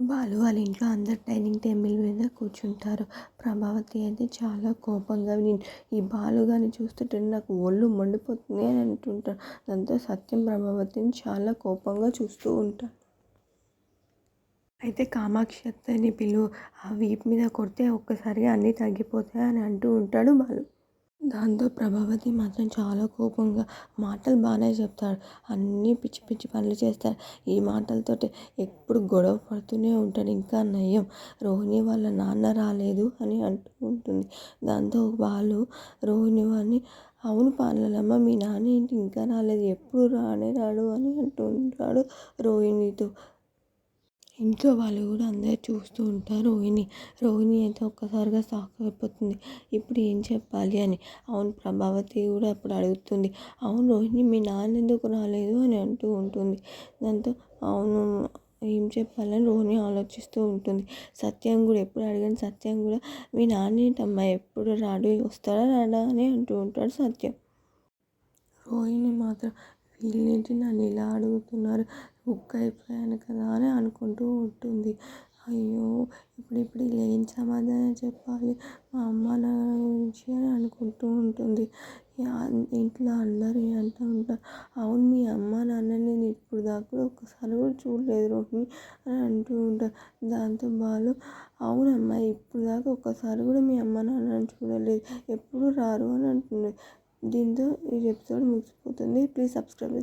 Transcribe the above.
బాలు వాళ్ళ ఇంట్లో అందరు డైనింగ్ టేబుల్ మీద కూర్చుంటారు. ప్రభావతి అయితే చాలా కోపంగా నేను ఈ బాలు గారిని చూస్తుంటే నాకు ఒళ్ళు మండిపోతుంది అని అంటుంటాడు. దాంతో సత్యం ప్రభావతిని చాలా కోపంగా చూస్తూ ఉంటాడు. అయితే కామాక్షి అత్తని పిలు ఆ వీపు మీద కొడితే ఒక్కసారిగా అన్నీ తగ్గిపోతాయి అని అంటూ ఉంటాడు బాలు. దాంతో ప్రభావతి మాత్రం చాలా కోపంగా మాటలు బాగానే చెప్తాడు. అన్నీ పిచ్చి పిచ్చి పనులు చేస్తాడు. ఈ మాటలతోటి ఎప్పుడు గొడవ పడుతూనే ఉంటాడు. ఇంకా నయం. రోహిణి వాళ్ళ నాన్న రాలేదు అని అంటూ ఉంటుంది దాంతో వాళ్ళు రోహిణి వాళ్ళని అవును పాలలమ్మ మీ నాన్న ఏంటి ఇంకా రాలేదు. ఎప్పుడు రానే రాడు అని అంటూ ఉంటాడు రోహిణితో. ఇంట్లో వాళ్ళు కూడా అందరూ చూస్తూ ఉంటారు. రోహిణి రోహిణి అయితే ఒక్కసారిగా షాక్ అయిపోతుంది. ఇప్పుడు ఏం చెప్పాలి అని. అవును ప్రభావతి కూడా అప్పుడు అడుగుతుంది. అవును రోహిణి మీ నాన్న ఎందుకు రాలేదు అని అంటూ ఉంటుంది. దాంతో అవును ఏం చెప్పాలని రోహిణి ఆలోచిస్తూ ఉంటుంది. సత్యం కూడా ఎప్పుడు అడిగాను సత్యం కూడా మీ నాన్న ఏంటమ్మా ఎప్పుడు రాడు వస్తాడా రాడా అని అంటూ ఉంటాడు సత్యం. రోహిణి మాత్రం వీళ్ళేంటి నన్ను ఇలా అడుగుతున్నారు? బుక్ అయిపోయాను కదా అని అనుకుంటూ ఉంటుంది. అయ్యో ఇప్పుడు ఇప్పుడు ఇలా ఏం సమాధానం చెప్పాలి? మా అమ్మ నాన్న గురించి అని అనుకుంటూ ఉంటుంది. ఇంట్లో అందరూ అంటూ ఉంటారు? అవును మీ అమ్మ నాన్నని నేను ఇప్పుడు దాకా ఒక్కసారి కూడా చూడలేదు రోహిణి అని అంటూ ఉంటారు. దాంతో బాలు అవునమ్మా ఇప్పుడు దాకా ఒక్కసారి కూడా మీ అమ్మ నాన్నని చూడలేదు. ఎప్పుడు రారు అని అంటుండే దీంతో ఈ ఎపిసోడ్ ముగిసిపోతుంది ప్లీజ్ సబ్స్క్రైబ్